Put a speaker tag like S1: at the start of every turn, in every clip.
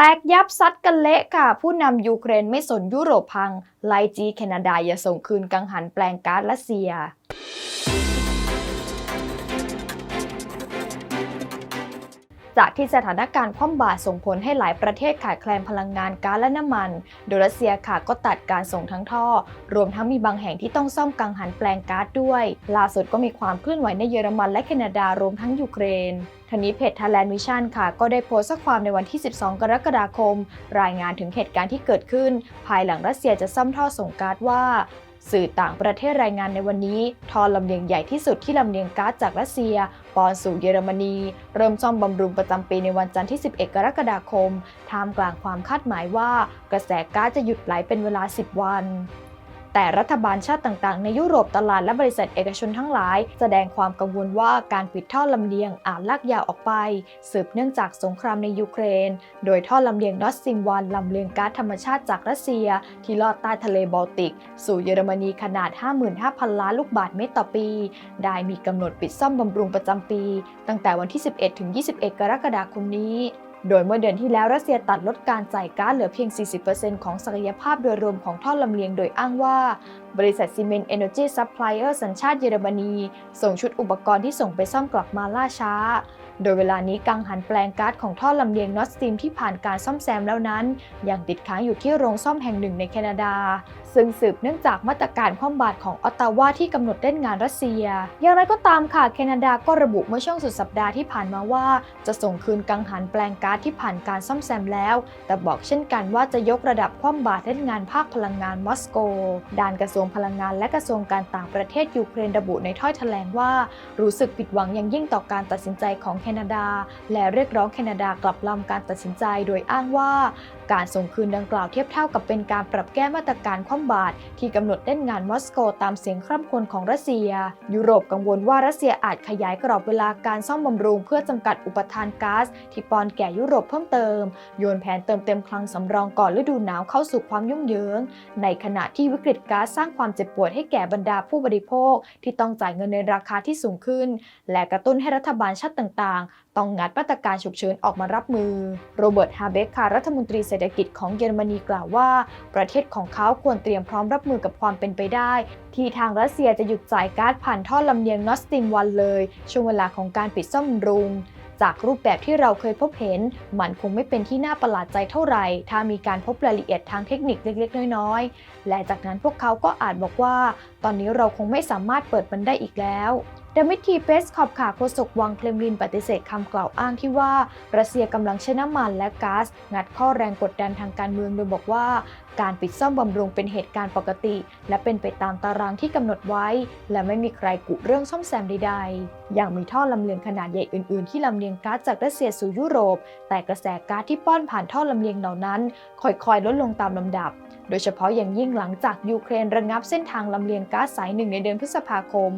S1: แตกยับซัดกันเละค่ะ ผู้นำยูเครนไม่สนยุโรปพัง ไลจีแคนาดาอย่าส่งคืนกังหันแปลงก๊าซรัสเซีย จากที่สถานการณ์คว่ำบาตรส่งผลให้หลายประเทศขาดแคลนพลังงานก๊าซและน้ำมัน โดยรัสเซียค่ะก็ตัดการส่งทั้งท่อ รวมทั้งมีบางแห่งที่ต้องซ่อมกังหันแปลงก๊าซด้วย ล่าสุดก็มีความเคลื่อนไหวในเยอรมันและแคนาดารวมทั้งยูเครนทานี้เพจ Thailand Mission ค่ะ ก็ได้โพสต์ข้อความในวันที่ 12 กรกฎาคม รายงานถึงเหตุการณ์ที่เกิดขึ้น ภายหลังรัสเซียจะซ่อมท่อส่งก๊าซว่า สื่อต่างประเทศรายงานในวันนี้ท่อลำเลียงใหญ่ที่สุดที่ลำเลียงก๊าซจากรัสเซีย ปอนสู่เยอรมนี เริ่มซ่อมบำรุงประจำปีในวันจันทร์ที่ 11 กรกฎาคม ท่ามกลางความคาดหมายว่า กระแสก๊าซจะหยุดไหลเป็นเวลา 10 วัน แต่รัฐบาลชาติต่างๆ ในยุโรปตลาดและบริษัทเอกชนทั้งหลาย แสดงความกังวลว่าการปิดท่อลำเลียงอาจลากยาวออกไป สืบเนื่องจากสงครามในยูเครน โดยท่อลำเลียงนอตซิมวันลำเลียงก๊าซธรรมชาติจากรัสเซีย ที่ลอดใต้ทะเลบอลติก สู่เยอรมนีขนาด 55,000 ล้านลูกบาศก์เมตรต่อปี ได้มีกำหนดปิดซ่อมบำรุงประจำปี ตั้งแต่วันที่ 11 ถึง 21 กรกฎาคมนี้ โดยเมื่อเดือนที่แล้วรัสเซียตัดลดการจ่ายก๊าซเหลือเพียง 40%ของศักยภาพโดยรวมของท่อลำเลียงโดยอ้างว่า บริษัทซีเมนต์เอเนอร์จีซัพพลายเออร์สัญชาติเยอรมนี ส่งชุดอุปกรณ์ที่ส่งไปซ่อมกลับมาล่าช้า โดยเวลานี้กังหันแปลงก๊าซของท่อลำเลียงนอตสตีมที่ผ่านการซ่อมแซมแล้วนั้น ยังติดค้างอยู่ที่โรงซ่อมแห่งหนึ่งในแคนาดา ซึ่งสืบเนื่องจากมาตรการคว่ำบาตรของออตตาวาที่กำหนดเล่นงานรัสเซีย อย่างไรก็ตามค่ะแคนาดาก็ระบุเมื่อช่วงสุดสัปดาห์ที่ผ่านมาว่า จะส่งคืนกังหันแปลงก๊าซที่ผ่านการซ่อมแซมแล้ว แต่บอกเช่นกันว่าจะยกระดับคว่ำบาตรเล่นงานภาคพลังงานมอสโก ด้านกระทรวงพลังงานและกระทรวงการต่างประเทศยูเครนระบุในถ้อยแถลงว่า รู้สึกผิดหวังอย่างยิ่งต่อการตัดสินใจของแคนาดา และเรียกร้องแคนาดากลับลำการตัดสินใจโดยอ้างว่า การส่งคืนดังกล่าวเทียบเท่ากับเป็นการปรับแก้มาตรการคว่ำบาตรที่กำหนดเล่นงานมอสโกตามเสียงคร่ำครวญของรัสเซีย ยุโรปกังวลว่ารัสเซียอาจขยายกรอบเวลาการซ่อมบำรุงเพื่อจำกัดอุปทานก๊าซที่ปอนแก่ยุโรปเพิ่มเติม โยนแผนเติมเต็มคลังสำรองก่อนฤดูหนาวเข้าสู่ความยุ่งเหยิง ในขณะที่วิกฤตก๊าซสร้างความเจ็บปวดให้แก่บรรดาผู้บริโภค ที่ต้องจ่ายเงินในราคาที่สูงขึ้น และกระตุ้นให้รัฐบาลชาติต่างๆ ต้องงัดมาตรการฉุกเฉินออกมารับมือ โรเบิร์ต ฮาเบกค่ะ รัฐมนตรีเศรษฐกิจของเยอรมนีกล่าวว่า ประเทศของเขาควรเตรียมพร้อมรับมือกับความเป็นไปได้ ที่ทางรัสเซียจะหยุดจ่ายก๊าซผ่านท่อลำเลียงนอสติมวันเลย ช่วงเวลาของการปิดซ่อมรุงจากรูปแบบที่เราเคยพบเห็น มันคงไม่เป็นที่น่าประหลาดใจเท่าไหร่ ถ้ามีการพบรายละเอียดทางเทคนิคเล็กๆ น้อยๆ และจากนั้นพวกเขาก็อาจบอกว่า ตอนนี้เราคงไม่สามารถเปิดมันได้อีกแล้วดมิทีเปสคอบขาโฆษกวังเคลมลินปฏิเสธคำกล่าวอ้างที่ว่า รัสเซียกำลังใช้น้ำมันและก๊าซงัดข้อแรงกดดันทางการเมืองโดยบอกว่า การปิดซ่อมบำรุงเป็นเหตุการณ์ปกติ และเป็นไปตามตารางที่กำหนดไว้ และไม่มีใครกุเรื่องซ่อมแซมใดๆ อย่างมีท่อลำเลียงขนาดใหญ่อื่นๆ ที่ลำเลียงก๊าซจากรัสเซียสู่ยุโรป แต่กระแสก๊าซที่ป้อนผ่านท่อลำเลียงเหล่านั้นค่อยๆลดลงตามลำดับ โดยเฉพาะอย่างยิ่งหลังจากยูเครนระงับเส้นทางลำเลียงก๊าซสายหนึ่งในเดือนพฤษภาคม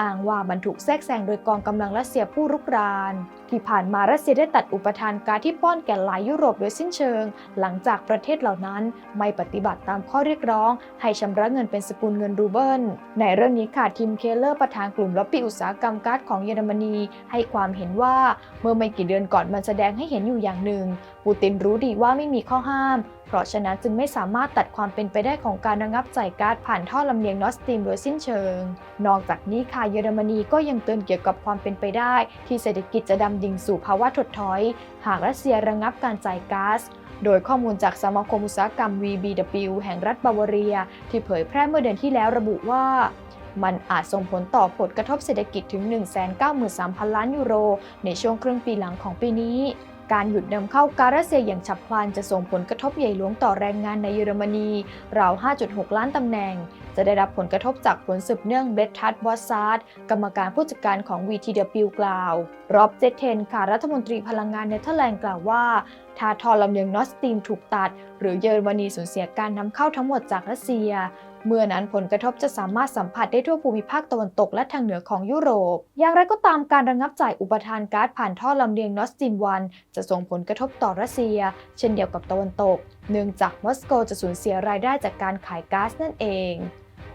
S1: อ้างว่ามันถูกแทรกแซงโดยกองกำลังรัสเซียผู้รุกรานที่ผ่านมารัสเซียได้ตัดอุปทานก๊าซที่ป้อนแก่หลายยุโรปโดยสิ้นเชิง หลังจากประเทศเหล่านั้นไม่ปฏิบัติตามข้อเรียกร้อง ให้ชำระเงินเป็นสกุลเงินรูเบิล ในเรื่องนี้ค่ะทีมเคเลอร์ประธานกลุ่มล็อบบี้อุตสาหกรรมก๊าซของเยอรมนี ให้ความเห็นว่าเมื่อไม่กี่เดือนก่อนมันแสดงให้เห็นอยู่อย่างหนึ่ง ปูตินรู้ดีว่าไม่มีข้อห้ามเพราะฉะนั้นจึงไม่สามารถตัดความเป็นไปได้ของการระงับจ่ายก๊าซผ่านท่อลำเลียงนอสตีมโดยสิ้นเชิง นอกจากนี้ค่ะเยอรมนีก็ยังเตือนเกี่ยวกับความเป็นไปได้ ที่เศรษฐกิจจะดำดิ่งสู่ภาวะถดถอย หากรัสเซียระงับการจ่ายก๊าซโดยข้อมูลจากสมาคมอุตสาหกรรม VBW แห่งรัฐบาวาเรีย ที่เผยแพร่เมื่อเดือนที่แล้วระบุว่า มันอาจส่งผลต่อผลกระทบเศรษฐกิจถึง 193,000 ล้านยูโร ในช่วงครึ่งปีหลังของปีนี้ การหยุดนำเข้าการัสเซียอย่างฉับพลันจะส่งผลกระทบใหญ่หลวงต่อแรงงานในเยอรมนี ราว 5.6 ล้านตำแหน่ง จะได้รับผลกระทบจากผลสืบเนื่องเบรทัตวอสซาร์ดกรรมการผู้จัดการของ VTW กล่าว รอบเจเทนค่ะรัฐมนตรีพลังงานเนเธอร์แลนด์กล่าวว่าถ้าทอลำเลียงนอสตีมถูกตัด หรือเยอรมนีสูญเสียการนำเข้าทั้งหมดจากรัสเซีย เมื่อนั้นผลกระทบจะสามารถสัมผัสได้ทั่วภูมิภาคตะวันตกและทางเหนือของยุโรป อย่างไรก็ตามการระงับจ่ายอุปทานก๊าซผ่านท่อลำเลียงนอสตรีมวันจะส่งผลกระทบต่อรัสเซีย เช่นเดียวกับตะวันตก เนื่องจากมอสโกจะสูญเสียรายได้จากการขายก๊าซนั่นเอง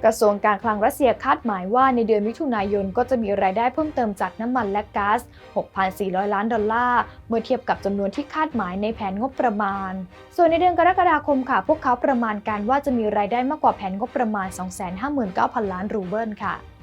S1: กระทรวงการคลังรัสเซียคาดหมายว่าในเดือนมิถุนายนก็จะมีรายได้เพิ่มเติมจากน้ำมันและก๊าซ 6,400 ล้านดอลลาร์ เมื่อเทียบกับจำนวนที่คาดหมายในแผนงบประมาณ ส่วนในเดือนกรกฎาคมค่ะ พวกเขาประมาณการว่าจะมีรายได้มากกว่าแผนงบประมาณ 259,000 ล้านรูเบิลค่ะ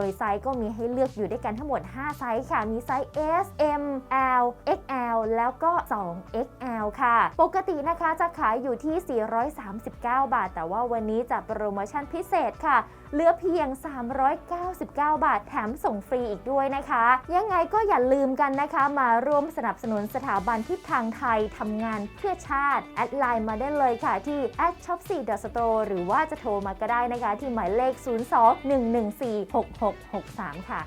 S2: ยยไซส์ก็มีให้เลือกอยู่ด้วยกันทั้งหมด 5 ไซส์ค่ะ มีไซส์ S M L XL แล้วก็ 2XL ค่ะ ปกตินะคะจะขายอยู่ที่ 439 บาท แต่ว่าวันนี้จะโปรโมชั่นพิเศษค่ะ เหลือเพียง 399 บาท แถมส่งฟรีอีกด้วยนะคะ ยังไงก็อย่าลืมกันนะคะ มาร่วมสนับสนุนสถาบันทิศทางไทยทำงานเพื่อชาติ แอดไลน์มาได้เลยค่ะที่ at shop 4 store หรือว่าจะโทรมาก็ได้นะคะ ที่หมายเลข 0211466 663 ค่ะ